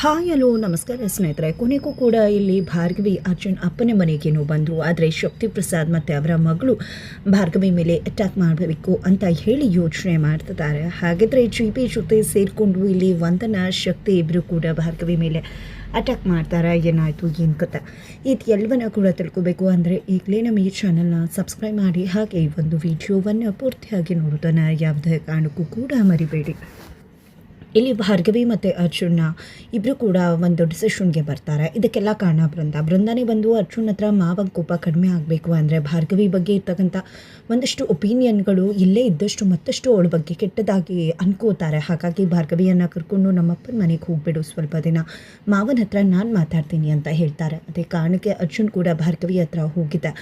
Hi, hello, ನಮಸ್ಕಾರ ಸ್ನೇಹಿತರೆ. ಕೊನೆಗೂ ಕೂಡ ಇಲ್ಲಿ ಭಾರ್ಗವಿ ಅರ್ಜುನ್ ಅಪ್ಪನ ಮನೆಗೇನು ಬಂದರು ಆದರೆ ಶಕ್ತಿ ಪ್ರಸಾದ್ ಮತ್ತು ಅವರ ಮಗಳು ಭಾರ್ಗವಿ ಮೇಲೆ ಅಟ್ಯಾಕ್ ಮಾಡಬೇಕು ಅಂತ ಹೇಳಿ ಯೋಚನೆ ಮಾಡ್ತಿದ್ದಾರೆ. ಹಾಗಿದ್ರೆ ಜಿ ಪಿ ಜೊತೆ ಸೇರಿಕೊಂಡು ಇಲ್ಲಿ ವಂದನ ಶಕ್ತಿ ಇಬ್ಬರು ಕೂಡ ಭಾರ್ಗವಿ ಮೇಲೆ ಅಟ್ಯಾಕ್ ಮಾಡ್ತಾರೆ. ಏನಾಯಿತು, ಏನು ಕತೆ? ಇದು ಎಲ್ಲವನ್ನ ಕೂಡ ತಿಳ್ಕೊಬೇಕು ಅಂದರೆ ಈಗಲೇ ನಮ್ಮ ಈ ಚಾನಲ್ನ ಸಬ್ಸ್ಕ್ರೈಬ್ ಮಾಡಿ, ಹಾಗೆ ಈ ಒಂದು ವಿಡಿಯೋವನ್ನು ಪೂರ್ತಿಯಾಗಿ ನೋಡೋದನ್ನು ಯಾವುದೇ ಕಾರಣಕ್ಕೂ ಕೂಡ ಮರಿಬೇಡಿ. ಇಲ್ಲಿ ಭಾರ್ಗವಿ ಮತ್ತು ಅರ್ಜುನ ಇಬ್ಬರು ಕೂಡ ಒಂದು ಡಿಸಿಷನ್ಗೆ ಬರ್ತಾರೆ. ಇದಕ್ಕೆಲ್ಲ ಕಾರಣ ಬೃಂದ ಬೃಂದನೇ ಬಂದು ಅರ್ಜುನ್ ಹತ್ರ ಮಾವನ ಕೋಪ ಕಡಿಮೆ ಆಗಬೇಕು ಅಂದರೆ ಭಾರ್ಗವಿ ಬಗ್ಗೆ ಇರ್ತಕ್ಕಂಥ ಒಂದಷ್ಟು ಒಪಿನಿಯನ್ಗಳು ಇಲ್ಲೇ ಇದ್ದಷ್ಟು ಮತ್ತಷ್ಟು ಅವಳ ಬಗ್ಗೆ ಕೆಟ್ಟದಾಗಿ ಅನ್ಕೋತಾರೆ. ಹಾಗಾಗಿ ಭಾರ್ಗವಿಯನ್ನು ಕರ್ಕೊಂಡು ನಮ್ಮಪ್ಪನ ಮನೆಗೆ ಹೋಗ್ಬಿಡು. ಸ್ವಲ್ಪ ದಿನ ಮಾವನ ಹತ್ರ ನಾನು ಮಾತಾಡ್ತೀನಿ ಅಂತ ಹೇಳ್ತಾರೆ. ಅದೇ ಕಾರಣಕ್ಕೆ ಅರ್ಜುನ್ ಕೂಡ ಭಾರ್ಗವಿ ಹತ್ರ ಹೋಗಿದ್ದೆ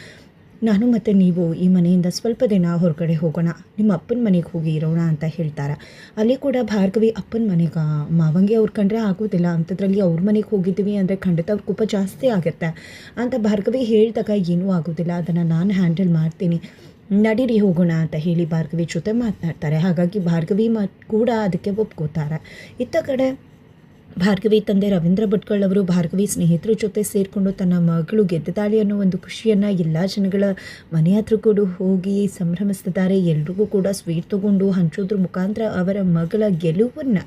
ನಾನು ಮತ್ತು ನೀವು ಈ ಮನೆಯಿಂದ ಸ್ವಲ್ಪ ದಿನ ಹೊರಗಡೆ ಹೋಗೋಣ. ನಿಮ್ಮ ಅಪ್ಪನ ಮನೆಗೆ ಹೋಗಿ ಇರೋಣ ಅಂತ ಹೇಳ್ತಾರೆ. ಅಲ್ಲಿ ಕೂಡ ಭಾರ್ಗವಿ ಅಪ್ಪನ ಮನೆಗೆ, ಮಾವಂಗೆ ಅವ್ರು ಕಂಡ್ರೆ ಆಗೋದಿಲ್ಲ. ಅಂಥದ್ರಲ್ಲಿ ಅವ್ರ ಮನೆಗೆ ಹೋಗಿದ್ದೀವಿ ಅಂದರೆ ಖಂಡಿತ ಅವ್ರ ಕೋಪ ಜಾಸ್ತಿ ಆಗುತ್ತೆ. ಅಂತ ಭಾರ್ಗವಿ ಹೇಳಿದಾಗ ಏನೂ ಆಗೋದಿಲ್ಲ. ಅದನ್ನು ನಾನು ಹ್ಯಾಂಡಲ್ ಮಾಡ್ತೀನಿ. ನಡೀರಿ ಹೋಗೋಣ ಅಂತ ಹೇಳಿ ಭಾರ್ಗವಿ ಜೊತೆ ಮಾತನಾಡ್ತಾರೆ. ಹಾಗಾಗಿ ಭಾರ್ಗವಿ ಮತ್ ಕೂಡ ಅದಕ್ಕೆ ಒಪ್ಕೋತಾರೆ. ಇತ್ತ ಕಡೆ ಭಾರ್ಗವಿ ತಂದೆ ರವೀಂದ್ರ ಭಟ್ಕಳ್ ಅವರು ಭಾರ್ಗವಿ ಸ್ನೇಹಿತರ ಜೊತೆ ಸೇರಿಕೊಂಡು ತನ್ನ ಮಗಳು ಗೆದ್ದಿದ್ದಾಳೆ ಅನ್ನೋ ಒಂದು ಖುಷಿಯನ್ನು ಎಲ್ಲ ಜನಗಳ ಮನೆ ಹತ್ರ ಕೂಡ ಹೋಗಿ ಸಂಭ್ರಮಿಸ್ತಿದ್ದಾರೆ. ಎಲ್ರಿಗೂ ಕೂಡ ಸ್ವೀಟ್ ತಗೊಂಡು ಹಂಚೋದ್ರ ಮುಖಾಂತರ ಅವರ ಮಗಳ ಗೆಲುವನ್ನು,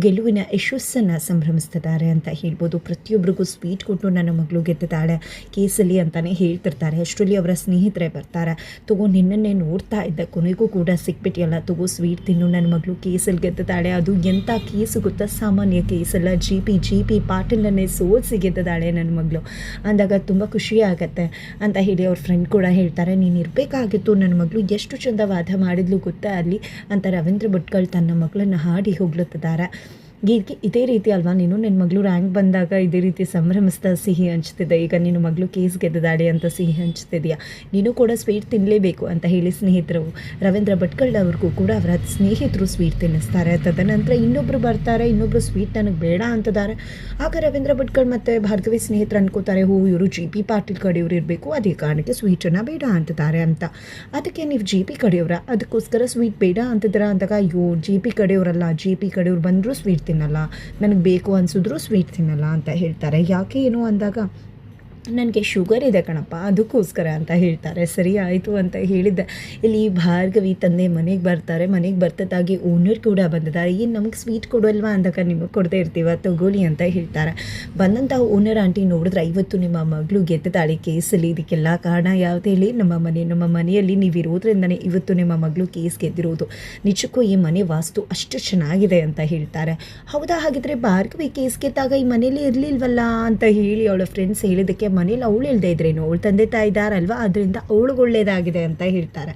ಗೆಲುವಿನ ಯಶಸ್ಸನ್ನು ಸಂಭ್ರಮಿಸ್ತಿದ್ದಾರೆ ಅಂತ ಹೇಳ್ಬೋದು. ಪ್ರತಿಯೊಬ್ಬರಿಗೂ ಸ್ವೀಟ್ ಕೊಟ್ಟು ನನ್ನ ಮಗಳು ಗೆದ್ದಿದ್ದಾಳೆ ಕೇಸಲ್ಲಿ ಅಂತಲೇ ಹೇಳ್ತಿರ್ತಾರೆ. ಅಷ್ಟರಲ್ಲಿ ಅವರ ಸ್ನೇಹಿತರೆ ಬರ್ತಾರೆ. ತಗೋ ನಿನ್ನನ್ನೇ ನೋಡ್ತಾ ಇದ್ದ ಕೊನೆಗೂ ಕೂಡ ಸಿಕ್ಬಿಟ್ಟಿಯಲ್ಲ ತಗೋ ಸ್ವೀಟ್ ತಿನ್ನು, ನನ್ನ ಮಗಳು ಕೇಸಲ್ಲಿ ಗೆದ್ದಿದ್ದಾಳೆ. ಅದು ಎಂಥ ಕೇಸು ಗೊತ್ತಾ? ಸಾಮಾನ್ಯ ಕೇಸಲ್ಲ. ಜಿ ಪಿ ಜಿ ಪಿ ಪಾಟೀಲನ್ನೇ ಸೋಲ್ಸಿ ಗೆದ್ದಿದ್ದಾಳೆ ನನ್ನ ಮಗಳು. ಅಂದಾಗ ತುಂಬ ಖುಷಿ ಆಗತ್ತೆ ಅಂತ ಹೇಳಿ ಅವ್ರ ಫ್ರೆಂಡ್ ಕೂಡ ಹೇಳ್ತಾರೆ, ನೀನು ಇರಬೇಕಾಗಿತ್ತು, ನನ್ನ ಮಗಳು ಎಷ್ಟು ಚಂದ ವಾದ ಮಾಡಿದ್ಲು ಗೊತ್ತಾ ಅಲ್ಲಿ? ಅಂತ ರವೀಂದ್ರ ಭಟ್ಕಳ್ ತನ್ನ ಮಗಳನ್ನು ಹಾಡಿ ಹೋಗ್ಲತ್ತಿದ್ದಾರೆ ಗೀರ್ಗೆ ಇದೇ ರೀತಿ ಅಲ್ವಾ? ನೀನು ನಿನ್ನ ಮಗಳು ರ್ಯಾಂಕ್ ಬಂದಾಗ ಇದೇ ರೀತಿ ಸಂಭ್ರಮಿಸ್ತಾ ಸಿಹಿ ಹಂಚ್ತಿದ್ದೆ. ಈಗ ನಿನ್ನ ಮಗಳು ಕೇಸ್ ಗೆದ್ದಾಳೆ ಅಂತ ಸಿಹಿ ಹಂಚ್ತಿದೆಯಾ? ನೀನು ಕೂಡ ಸ್ವೀಟ್ ತಿನ್ನಲೇಬೇಕು ಅಂತ ಹೇಳಿ ಸ್ನೇಹಿತರು. ರವೀಂದ್ರ ಭಟ್ಕಳ್ ಅವ್ರಿಗೂ ಕೂಡ ಅವರ ಸ್ನೇಹಿತರು ಸ್ವೀಟ್ ತಿನ್ನಿಸ್ತಾರೆ. ತದನಂತರ ಇನ್ನೊಬ್ಬರು ಬರ್ತಾರೆ ಇನ್ನೊಬ್ಬರು ಸ್ವೀಟ್ ನನಗೆ ಬೇಡ ಅಂತದಾರೆ. ಆಗ ರವೀಂದ್ರ ಭಟ್ಕಳ್ ಮತ್ತು ಭಾರ್ಗವಿ ಸ್ನೇಹಿತರು ಅನ್ಕೋತಾರೆ, ಹೋ, ಇವರು ಜಿ ಪಿ ಪಾಟೀಲ್ ಕಡೆಯವರು ಇರಬೇಕು, ಅದೇ ಕಾರಣಕ್ಕೆ ಸ್ವೀಟನ್ನು ಬೇಡ ಅಂತಿದ್ದಾರೆ ಅಂತ. ಅದಕ್ಕೆ ನೀವು ಜಿ ಪಿ ಕಡೆಯವರ, ಅದಕ್ಕೋಸ್ಕರ ಸ್ವೀಟ್ ಬೇಡ ಅಂತಿದ್ದೀರಾ ಅಂದಾಗ, ಅಯ್ಯೋ ಜಿ ಪಿ ಕಡೆಯವರಲ್ಲ ಜಿ ಪಿ ಕಡೆಯವ್ರು ಬಂದರೂ ಸ್ವೀಟ್ ತಿನ್ನಲ್ಲ. ನನಗೆ ಬೇಕು ಅನಿಸಿದ್ರು ಸ್ವೀಟ್ ತಿನ್ನಲ್ಲ ಅಂತ ಹೇಳ್ತಾರೆ. ಯಾಕೆ ಏನು ಅಂದಾಗ ನನಗೆ ಶುಗರ್ ಇದೆ ಕಣಪ್ಪ, ಅದಕ್ಕೋಸ್ಕರ ಅಂತ ಹೇಳ್ತಾರೆ. ಸರಿ ಆಯಿತು ಅಂತ ಹೇಳಿದ್ದೆ. ಇಲ್ಲಿ ಭಾರ್ಗವಿ ತಂದೆ ಮನೆಗೆ ಬರ್ತಾರೆ. ಮನೆಗೆ ಬರ್ತದಾಗಿ ಓನರ್ ಕೂಡ ಬಂದಿದ್ದಾರೆ. ಏನು ನಮಗೆ ಸ್ವೀಟ್ ಕೊಡೋಲ್ವಾ ಅಂದಾಗ ನಿಮಗೆ ಕೊಡ್ತಾ ಇರ್ತೀವ? ತಗೊಳ್ಳಿ ಅಂತ ಹೇಳ್ತಾರೆ. ಬಂದಂತಹ ಓನರ್ ಆಂಟಿ ನೋಡಿದ್ರೆ ಇವತ್ತು ನಿಮ್ಮ ಮಗಳು ಗೆದ್ದದಾಳೆ ಕೇಸಲ್ಲಿ. ಇದಕ್ಕೆಲ್ಲ ಕಾರಣ ಯಾವ್ದು ಹೇಳಿ ನಮ್ಮ ಮನೆ, ನಮ್ಮ ಮನೆಯಲ್ಲಿ ನೀವು ಇರೋದ್ರಿಂದನೇ ಇವತ್ತು ನಿಮ್ಮ ಮಗಳು ಕೇಸ್ ಗೆದ್ದಿರೋದು. ನಿಜಕ್ಕೂ ಈ ಮನೆ ವಾಸ್ತು ಅಷ್ಟು ಚೆನ್ನಾಗಿದೆ ಅಂತ ಹೇಳ್ತಾರೆ. ಹೌದಾ? ಹಾಗಿದ್ರೆ ಭಾರ್ಗವಿ ಕೇಸ್ ಗೆದ್ದಾಗ ಈ ಮನೇಲಿ ಇರಲಿಲ್ವಲ್ಲ ಅಂತ ಹೇಳಿ ಅವಳ ಫ್ರೆಂಡ್ಸ್ ಹೇಳಿದ್ದಕ್ಕೆ ಮನೇಲಿ ಅವಳು ಇಲ್ಲದೆ ಇದ್ರೇನು? ಅವಳು ತಂದೆ ತಾಯಿ ಇದ್ದಾರಲ್ವ? ಅದರಿಂದ ಅವಳಿಗೆ ಒಳ್ಳೇದಾಗಿದೆ ಅಂತ ಹೇಳ್ತಾರೆ.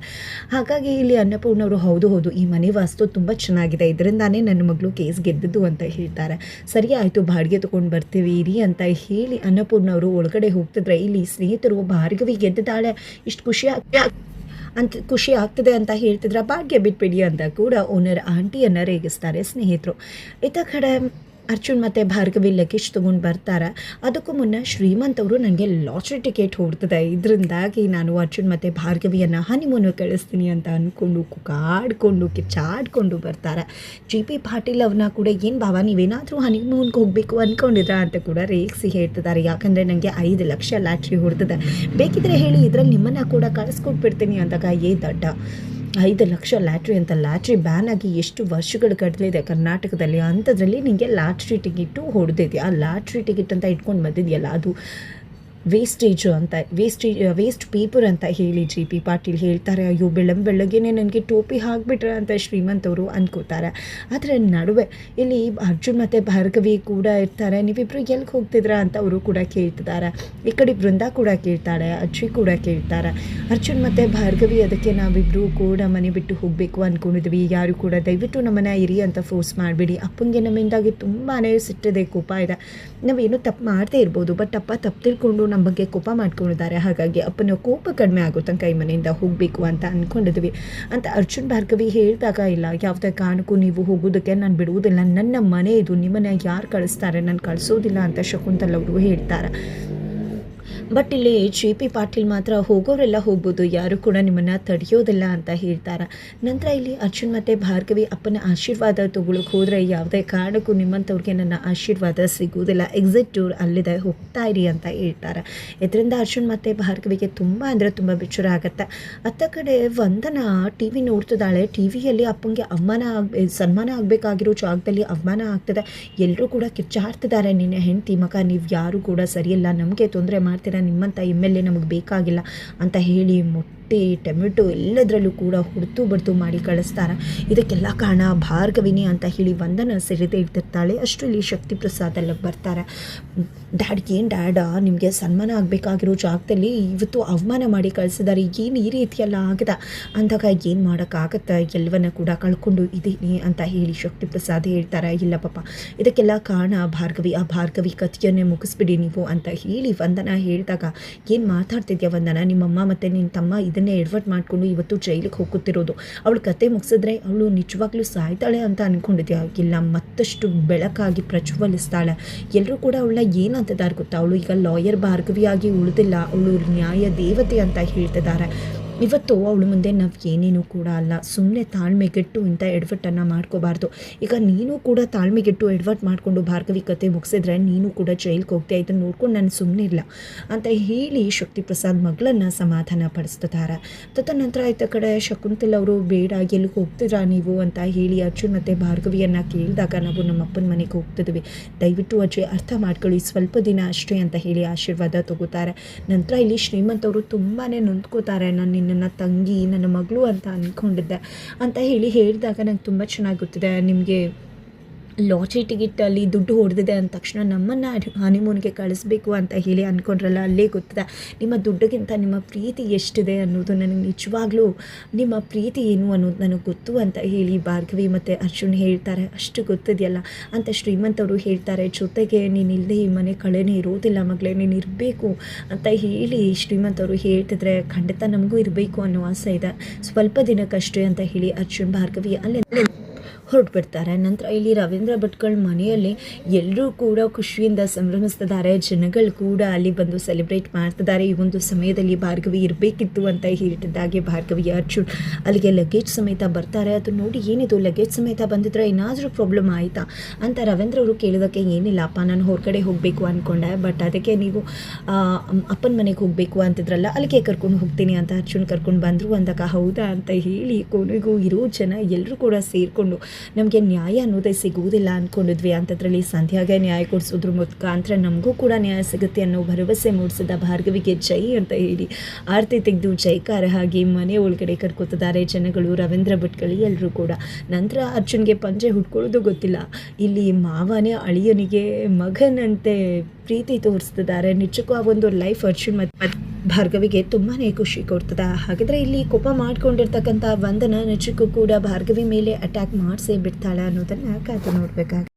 ಹಾಗಾಗಿ ಇಲ್ಲಿ ಅನ್ನಪೂರ್ಣವರು ಹೌದು ಹೌದು, ಈ ಮನೆ ವಾಸ್ತು ತುಂಬ ಚೆನ್ನಾಗಿದೆ. ಇದರಿಂದಾನೇ ನನ್ನ ಮಗಳು ಕೇಸ್ ಗೆದ್ದದ್ದು ಅಂತ ಹೇಳ್ತಾರೆ. ಸರಿ, ಆಯಿತು, ಬಾಡಿಗೆ ತೊಗೊಂಡು ಬರ್ತೀವಿ, ಇರಿ ಅಂತ ಹೇಳಿ ಅನ್ನಪೂರ್ಣವರು ಒಳಗಡೆ ಹೋಗ್ತಿದ್ರೆ ಇಲ್ಲಿ ಸ್ನೇಹಿತರು ಭಾರ್ಗವಿ ಗೆದ್ದಿದ್ದಾಳೆ. ಇಷ್ಟು ಖುಷಿ ಅಂತ, ಖುಷಿ ಆಗ್ತದೆ ಅಂತ ಹೇಳ್ತಿದ್ರೆ ಭಾಗ್ಯ ಬಿಟ್ಬಿಡಿ ಅಂತ ಕೂಡ ಓನರ್ ಆಂಟಿಯನ್ನು ರೇಗಿಸ್ತಾರೆ ಸ್ನೇಹಿತರು. ಇತ್ತ ಕಡೆ ಅರ್ಜುನ್ ಮತ್ತು ಭಾರ್ಗವಿ ಲಗೇಜ್ ತೊಗೊಂಡು ಬರ್ತಾರೆ. ಅದಕ್ಕೂ ಮುನ್ನ ಶ್ರೀಮಂತ್ ಅವರು ನನಗೆ ಲಾಟ್ರಿ ಟಿಕೆಟ್ ಹೊಡ್ತದೆ. ಇದರಿಂದಾಗಿ ನಾನು ಅರ್ಜುನ್ ಮತ್ತು ಭಾರ್ಗವಿಯನ್ನು ಹನಿಮೂನು ಕಳಿಸ್ತೀನಿ ಅಂತ ಅಂದ್ಕೊಂಡು ಕುಕಾಡ್ಕೊಂಡು ಕಿಚ್ಚಾಡ್ಕೊಂಡು ಬರ್ತಾರೆ. ಜಿ ಪಿ ಪಾಟೀಲ್ ಅವ್ರನ್ನ ಕೂಡ ಏನು ಭಾವ ನೀವೇನಾದರೂ ಹನಿಮೂನ್ಗೆ ಹೋಗಬೇಕು ಅಂದ್ಕೊಂಡಿದ್ರಾ ಅಂತ ಕೂಡ ರೇಗಿಸಿ ಹೇಳ್ತಿದ್ದಾರೆ. ಯಾಕಂದರೆ ನನಗೆ ಐದು ಲಕ್ಷ ಲಾಟ್ರಿ ಹೊಡ್ತದೆ. ಬೇಕಿದ್ರೆ ಹೇಳಿ ಇದರಲ್ಲಿ ನಿಮ್ಮನ್ನು ಕೂಡ ಕಳಿಸ್ಕೊಟ್ಬಿಡ್ತೀನಿ ಅಂದಾಗ ಏ ದಡ್ಡ. ಐದು ಲಕ್ಷ ಲ್ಯಾಟ್ರಿ ಅಂತ ಲ್ಯಾಟ್ರಿ ಬ್ಯಾನ್ ಆಗಿ ಎಷ್ಟು ವರ್ಷಗಳು ಕಳೆದಿದೆ ಕರ್ನಾಟಕದಲ್ಲಿ. ಅಂಥದ್ರಲ್ಲಿ ನಿಮಗೆ ಲಾಟ್ರಿ ಟಿಕೆಟು ಹೊಡೆದಿದೆಯಾ? ಆ ಲಾಟ್ರಿ ಟಿಕೆಟ್ ಅಂತ ಇಟ್ಕೊಂಡು ಬಂದಿದೆಯಲ್ಲ, ಅದು ವೇಸ್ಟೇಜು ಅಂತ ವೇಸ್ಟೇಜ್ ವೇಸ್ಟ್ ಪೇಪರ್ ಅಂತ ಹೇಳಿ ಜಿ ಪಿ ಪಾಟೀಲ್ ಹೇಳ್ತಾರೆ, ಅಯ್ಯೋ ಬೆಳಗ್ಗೆ ಬೆಳಗ್ಗೆನೆ ನನಗೆ ಟೋಪಿ ಹಾಕ್ಬಿಟ್ರೆ ಅಂತ ಶ್ರೀಮಂತ್ ಅವರು ಅನ್ಕೋತಾರೆ. ಆದರೆ ನಡುವೆ ಇಲ್ಲಿ ಅರ್ಜುನ್ ಮತ್ತು ಭಾರ್ಗವಿ ಕೂಡ ಇರ್ತಾರೆ ನೀವಿಬ್ಬರು ಎಲ್ಲಿಗೆ ಹೋಗ್ತಿದ್ರಾ ಅಂತ ಅವರು ಕೂಡ ಕೇಳ್ತಿದ್ದಾರೆ. ಈ ಕಡೆ ಬೃಂದ ಕೂಡ ಕೇಳ್ತಾಳೆ, ಅಜ್ಜಿ ಕೂಡ ಕೇಳ್ತಾರೆ. ಅರ್ಜುನ್ ಮತ್ತು ಭಾರ್ಗವಿ ಅದಕ್ಕೆ ನಾವಿಬ್ಬರು ಕೂಡ ಮನೆ ಬಿಟ್ಟು ಹೋಗಬೇಕು ಅಂದ್ಕೊಂಡಿದ್ವಿ ಯಾರು ಕೂಡ ದಯವಿಟ್ಟು ನಮ್ಮನ್ನ ಇರಿ ಅಂತ ಫೋರ್ಸ್ ಮಾಡಬೇಡಿ. ಅಪ್ಪಂಗೆ ನಮ್ಮಿಂದಾಗಿ ತುಂಬಾ ಸಿಟ್ಟಿದೆ ಕೋಪ ಇದೆ. ನಾವೇನು ತಪ್ಪು ಮಾಡದೇ ಇರ್ಬೋದು ಬಟ್ ಅಪ್ಪ ತಪ್ಪು ತಿಳ್ಕೊಂಡು ನಮ್ಮ ಬಗ್ಗೆ ಕೋಪ ಮಾಡ್ಕೊಂಡಿದ್ದಾರೆ. ಹಾಗಾಗಿ ಅಪ್ಪನ ಕೋಪ ಕಡಿಮೆ ಆಗೋ ತನಕ ಈ ಮನೆಯಿಂದ ಹೋಗಬೇಕು ಅಂತ ಅಂದ್ಕೊಂಡಿದ್ವಿ ಅಂತ ಅರ್ಜುನ್ ಭಾರ್ಗವಿ ಹೇಳಿದಾಗ, ಇಲ್ಲ, ಯಾವುದೇ ಕಾರಣಕ್ಕೂ ನೀವು ಹೋಗೋದಕ್ಕೆ ನಾನು ಬಿಡುವುದಿಲ್ಲ. ನನ್ನ ಮನೆ ಇದು. ನಿಮ್ಮನ್ನ ಯಾರು ಕಳಿಸ್ತಾರೆ? ನಾನು ಕಳಿಸೋದಿಲ್ಲ ಅಂತ ಶಕುಂತಲ್ ಅವರು ಹೇಳ್ತಾರೆ. ಬಟ್ ಇಲ್ಲಿ ಜೆ ಪಿ ಪಾಟೀಲ್ ಮಾತ್ರ ಹೋಗೋರೆಲ್ಲ ಹೋಗ್ಬೋದು. ಯಾರು ಕೂಡ ನಿಮ್ಮನ್ನು ತಡೆಯೋದಿಲ್ಲ ಅಂತ ಹೇಳ್ತಾರೆ. ನಂತರ ಇಲ್ಲಿ ಅರ್ಜುನ್ ಮತ್ತೆ ಭಾರ್ಗವಿ ಅಪ್ಪನ ಆಶೀರ್ವಾದ ತಗೊಳಕ್ಕೆ ಹೋದರೆ ಯಾವುದೇ ಕಾರಣಕ್ಕೂ ನಿಮ್ಮಂಥವ್ರಿಗೆ ನನ್ನ ಆಶೀರ್ವಾದ ಸಿಗುವುದಿಲ್ಲ ಎಕ್ಸಿಟ್ ಟೂರ್ ಅಲ್ಲಿದೆ, ಹೋಗ್ತಾ ಇರಿ ಅಂತ ಹೇಳ್ತಾರೆ. ಇದರಿಂದ ಅರ್ಜುನ್ ಮತ್ತೆ ಭಾರ್ಗವಿಗೆ ತುಂಬ ಅಂದರೆ ತುಂಬ ಬೇಜಾರ ಆಗುತ್ತೆ. ಅತ್ತ ಕಡೆ ವಂದನ ಟಿ ವಿ ನೋಡ್ತಿದ್ದಾಳೆ. ಟಿ ವಿಯಲ್ಲಿ ಅಪ್ಪಂಗೆ ಅವಮಾನ ಸನ್ಮಾನ ಆಗಬೇಕಾಗಿರೋ ಜಾಗದಲ್ಲಿ ಅವಮಾನ ಆಗ್ತದೆ. ಎಲ್ಲರೂ ಕೂಡ ಕಿಚ್ಚಾಡ್ತಿದ್ದಾರೆ ನಿನ್ನೆ ಹೆಂಡತಿ ಮಗ, ನೀವು ಯಾರು ಕೂಡ ಸರಿಯಿಲ್ಲ. ನಮಗೆ ತೊಂದರೆ ಮಾಡ್ತೀರಾ ನಿಮ್ಮಂಥ ಎಂ ಎಲ್ ಎ ನಮಗೆ ಬೇಕಾಗಿಲ್ಲ ಅಂತ ಹೇಳಿ ಮೊಟ್ಟೆ ಟೊಮೆಟೊ ಎಲ್ಲದರಲ್ಲೂ ಕೂಡ ಹುಡ್ತು ಬಡ್ತು ಮಾಡಿ ಕಳಿಸ್ತಾರೆ. ಇದಕ್ಕೆಲ್ಲ ಕಾರಣ ಭಾರ್ಗವಿನಿ ಅಂತ ಹೇಳಿ ವಂದನ ಸೆರೆದೇ ಅಷ್ಟು ಇಲ್ಲಿ ಶಕ್ತಿ ಪ್ರಸಾದ್ ಅಲ್ಲಿ ಬರ್ತಾರೆ. ಡ್ಯಾಡ್ಗೆ ಏನು ಡ್ಯಾಡ? ನಿಮಗೆ ಸನ್ಮಾನ ಆಗಬೇಕಾಗಿರೋ ಜಾಗದಲ್ಲಿ ಇವತ್ತು ಅವಮಾನ ಮಾಡಿ ಕಳಿಸಿದ್ದಾರೆ ಏನು ಈ ರೀತಿಯೆಲ್ಲ ಆಗದ? ಅಂದಾಗ ಏನು ಮಾಡೋಕ್ಕಾಗತ್ತೆ ಎಲ್ಲವನ್ನ ಕೂಡ ಕಳ್ಕೊಂಡು ಇದ್ದೀನಿ ಅಂತ ಹೇಳಿ ಶಕ್ತಿ ಪ್ರಸಾದ್ ಹೇಳ್ತಾರೆ. ಇಲ್ಲ ಪಾಪ. ಇದಕ್ಕೆಲ್ಲ ಕಾರಣ ಭಾರ್ಗವಿ. ಆ ಭಾರ್ಗವಿ ಕಥೆಯನ್ನೇ ಮುಗಿಸ್ಬಿಡಿ ನೀವು ಅಂತ ಹೇಳಿ ವಂದನ ಹೇಳಿದಾಗ, ಏನು ಮಾತಾಡ್ತಿದ್ಯಾ ವಂದನ? ನಿಮ್ಮಮ್ಮ ಮತ್ತು ನಿನ್ನ ತಮ್ಮ ಇದನ್ನೇ ಎಡ್ವರ್ಟ್ ಮಾಡಿಕೊಂಡು ಇವತ್ತು ಜೈಲಿಗೆ ಹೋಗುತ್ತಿರೋದು ಅವಳು ಕತೆ ಮುಗಿಸಿದ್ರೆ ಅವಳು ನಿಜವಾಗ್ಲೂ ಸಾಯ್ತಾಳೆ ಅಂತ ಅಂದ್ಕೊಂಡಿದ್ದೆ ಆಗಿಲ್ಲ ಮತ್ತಷ್ಟು ಬೆಳಕಾಗಿ ಪ್ರಜ್ವಲಿಸ್ತಾಳೆ. ಎಲ್ಲರೂ ಕೂಡ ಅವಳನ್ನ ಏನಂತಿದ್ದಾರೆ ಗೊತ್ತಾ? ಅವಳು ಈಗ ಲಾಯರ್ ಭಾರ್ಗವಿಯಾಗಿ ಉಳಿದಿಲ್ಲ. ಅವಳು ನ್ಯಾಯ ದೇವತೆ ಅಂತ ಹೇಳ್ತಿದ್ದಾರೆ. ಇವತ್ತು ಅವಳು ಮುಂದೆ ನಾವು ಏನೇನು ಕೂಡ ಅಲ್ಲ. ಸುಮ್ಮನೆ ತಾಳ್ಮೆಗೆಟ್ಟು ಇಂಥ ಎಡ್ವಟ್ಟನ್ನು ಮಾಡ್ಕೋಬಾರ್ದು. ಈಗ ನೀನು ಕೂಡ ತಾಳ್ಮೆಗೆಟ್ಟು ಎಡ್ವರ್ಟ್ ಮಾಡಿಕೊಂಡು ಭಾರ್ಗವಿ ಕತೆ ಮುಗಿಸಿದ್ರೆ ನೀನು ಕೂಡ ಜೈಲ್ಗೆ ಹೋಗ್ತೀಯ ಇದನ್ನು ನೋಡ್ಕೊಂಡು ನಾನು ಸುಮ್ಮನೆ ಇಲ್ಲ ಅಂತ ಹೇಳಿ ಶಕ್ತಿ ಪ್ರಸಾದ್ ಮಗಳನ್ನು ಸಮಾಧಾನ ಪಡಿಸ್ತಿದ್ದಾರೆ ತದನಂತರ ಆಯ್ತ ಕಡೆ ಶಕುಂತಲ್ ಅವರು ಬೇಡ ಎಲ್ಲಿಗೆ ಹೋಗ್ತಿದ್ರಾ ನೀವು ಅಂತ ಹೇಳಿ ಅರ್ಜುನ್ ಮತ್ತು ಭಾರ್ಗವಿಯನ್ನು ಕೇಳಿದಾಗ ನಾವು ನಮ್ಮ ಅಪ್ಪನ ಮನೆಗೆ ಹೋಗ್ತಿದ್ವಿ. ದಯವಿಟ್ಟು ಅಜ್ಜಿ ಅರ್ಥ ಮಾಡ್ಕೊಳ್ಳಿ, ಸ್ವಲ್ಪ ದಿನ ಅಷ್ಟೇ ಅಂತ ಹೇಳಿ ಆಶೀರ್ವಾದ ತಗೋತಾರೆ. ನಂತರ ಇಲ್ಲಿ ಶ್ರೀಮಂತ ಅವರು ತುಂಬಾ ನೊಂದ್ಕೋತಾರೆ. ನಾನು ನಿನ್ನನ್ನು ತಂಗಿ ನನ್ನ ಮಗಳು ಅಂತ ಅಂದ್ಕೊಂಡಿದ್ದೆ ಅಂತ ಹೇಳಿ ಹೇಳಿದಾಗ ನಂಗೆ ತುಂಬ ಚೆನ್ನಾಗಿ ಗೊತ್ತಿದೆ. ನಿಮಗೆ ಲಾಟ್ರಿ ಟಿಕೆಟಲ್ಲಿ ದುಡ್ಡು ಹೊಡೆದಿದೆ ಅಂದ ತಕ್ಷಣ ನಮ್ಮನ್ನು ಹನಿಮೂನ್ಗೆ ಕಳಿಸ್ಬೇಕು ಅಂತ ಹೇಳಿ ಅಂದ್ಕೊಂಡ್ರಲ್ಲ ಅಲ್ಲೇ ಗೊತ್ತಿದೆ. ನಿಮ್ಮ ದುಡ್ಡಿಗಿಂತ ನಿಮ್ಮ ಪ್ರೀತಿ ಎಷ್ಟಿದೆ ಅನ್ನೋದು ನನಗೆ ನಿಜವಾಗ್ಲೂ ನಿಮ್ಮ ಪ್ರೀತಿ ಏನು ಅನ್ನೋದು ನನಗೆ ಗೊತ್ತು ಅಂತ ಹೇಳಿ ಭಾರ್ಗವಿ ಮತ್ತು ಅರ್ಜುನ್ ಹೇಳ್ತಾರೆ. ಅಷ್ಟು ಗೊತ್ತಿದೆಯಲ್ಲ? ಅಂತ ಶ್ರೀಮಂತವರು ಹೇಳ್ತಾರೆ, ಜೊತೆಗೆ ನೀನು ಇಲ್ಲದೆ ಈ ಮನೆ ಕಳೆನೇ ಇರೋದಿಲ್ಲ ಮಗಳೇ, ನೀನು ಇರಬೇಕು ಅಂತ ಹೇಳಿ ಶ್ರೀಮಂತವರು ಹೇಳ್ತಿದ್ರೆ ಖಂಡಿತ ನಮಗೂ ಇರಬೇಕು ಅನ್ನೋ ಆಸೆ ಇದೆ. ಸ್ವಲ್ಪ ದಿನಕ್ಕಷ್ಟೇ ಅಂತ ಹೇಳಿ ಅರ್ಜುನ್, ಭಾರ್ಗವಿ ಅಲ್ಲಿ ಹೊರಟ್ಬಿಡ್ತಾರೆ. ನಂತರ ಇಲ್ಲಿ ರವೀಂದ್ರ ಭಟ್ಗಳ ಮನೆಯಲ್ಲಿ ಎಲ್ಲರೂ ಕೂಡ ಖುಷಿಯಿಂದ ಸಂಭ್ರಮಿಸ್ತಿದ್ದಾರೆ. ಜನಗಳು ಕೂಡ ಅಲ್ಲಿ ಬಂದು ಸೆಲೆಬ್ರೇಟ್ ಮಾಡ್ತಿದ್ದಾರೆ. ಈ ಒಂದು ಸಮಯದಲ್ಲಿ ಭಾರ್ಗವಿ ಇರಬೇಕಿತ್ತು ಅಂತ ಹೇಳಿದ್ದಾಗೆ ಭಾರ್ಗವಿ, ಅರ್ಜುನ್. ಅಲ್ಲಿಗೆ ಲಗೇಜ್ ಸಮೇತ ಬರ್ತಾರೆ. ಅದು ನೋಡಿ ಏನಿದು? ಲಗೇಜ್ ಸಮೇತ ಬಂದಿದ್ರೆ ಏನಾದರೂ ಪ್ರಾಬ್ಲಮ್ ಆಯಿತಾ? ಅಂತ ರವೀಂದ್ರ ಅವರು ಕೇಳೋದಕ್ಕೆ ಏನಿಲ್ಲಪ್ಪ, ನಾನು ಹೊರಗಡೆ ಹೋಗಬೇಕು ಅಂದ್ಕೊಂಡೆ ಬಟ್ ಅದಕ್ಕೆ ನೀವು ಅಪ್ಪನ ಮನೆಗೆ ಹೋಗಬೇಕು ಅಂತಿದ್ರಲ್ಲ, ಅಲ್ಲಿಗೆ ಕರ್ಕೊಂಡು ಹೋಗ್ತೀನಿ ಅಂತ ಅರ್ಜುನ್ ಕರ್ಕೊಂಡು ಬಂದರು ಅಂದಾಗ, ಹೌದಾ? ಅಂತ ಹೇಳಿ, ಕೊನೆಗೂ ಇರೋ ಜನ ಎಲ್ಲರೂ ಕೂಡ ಸೇರಿಕೊಂಡು ನಮಗೆ ನ್ಯಾಯ ಅನ್ನೋದೇ ಸಿಗುವುದಿಲ್ಲ ಅಂದ್ಕೊಂಡಿದ್ವಿ ಅಂಥದ್ರಲ್ಲಿ ಸಂಧ್ಯಾಗೆ ನ್ಯಾಯ ಕೊಡಿಸೋದ್ರ ಮುಖಾಂತರ ನಮಗೂ ಕೂಡ ನ್ಯಾಯ ಸಿಗುತ್ತೆ ಅನ್ನೋ ಭರವಸೆ ಮೂಡಿಸಿದ ಭಾರ್ಗವಿಗೆ ಜೈ ಅಂತ ಹೇಳಿ ಆರತಿ ತೆಗೆದು ಜೈಕಾರ ಹಾಗೆ ಮನೆ ಒಳಗಡೆ ಕರ್ಕೋತಿದ್ದಾರೆ ಜನಗಳು, ರವೀಂದ್ರ ಭಟ್ಕಳಿ ಎಲ್ಲರೂ ಕೂಡ. ನಂತರ ಅರ್ಜುನ್ಗೆ ಪಂಜೆ ಹುಡ್ಕೊಳ್ಳೋದು ಗೊತ್ತಿಲ್ಲ. ಇಲ್ಲಿ ಮಾವನೇ ಅಳಿಯನಿಗೆ ಮಗನಂತೆ ಪ್ರೀತಿ ತೋರಿಸ್ತಿದ್ದಾರೆ. ನಿಜಕ್ಕೂ ಆ ಒಂದು ಲೈಫ್ ಅರ್ಜುನ್ ಮತ್ತು ಭಾರ್ಗವಿಗೆ ತುಂಬಾ ಖುಷಿ ಕೊಡ್ತದೆ. ಹಾಗಿದ್ರೆ ಇಲ್ಲಿ ಕೋಪ ಮಾಡ್ಕೊಂಡಿರ್ತಕ್ಕಂಥ ವಂದನ ನಿಜಕ್ಕೂ ಕೂಡ ಭಾರ್ಗವಿ ಮೇಲೆ ಅಟ್ಯಾಕ್ ಮಾಡಿಸೇ ಬಿಡ್ತಾಳೆ ಅನ್ನೋದನ್ನು ಕಾದು ನೋಡಬೇಕಾಗುತ್ತೆ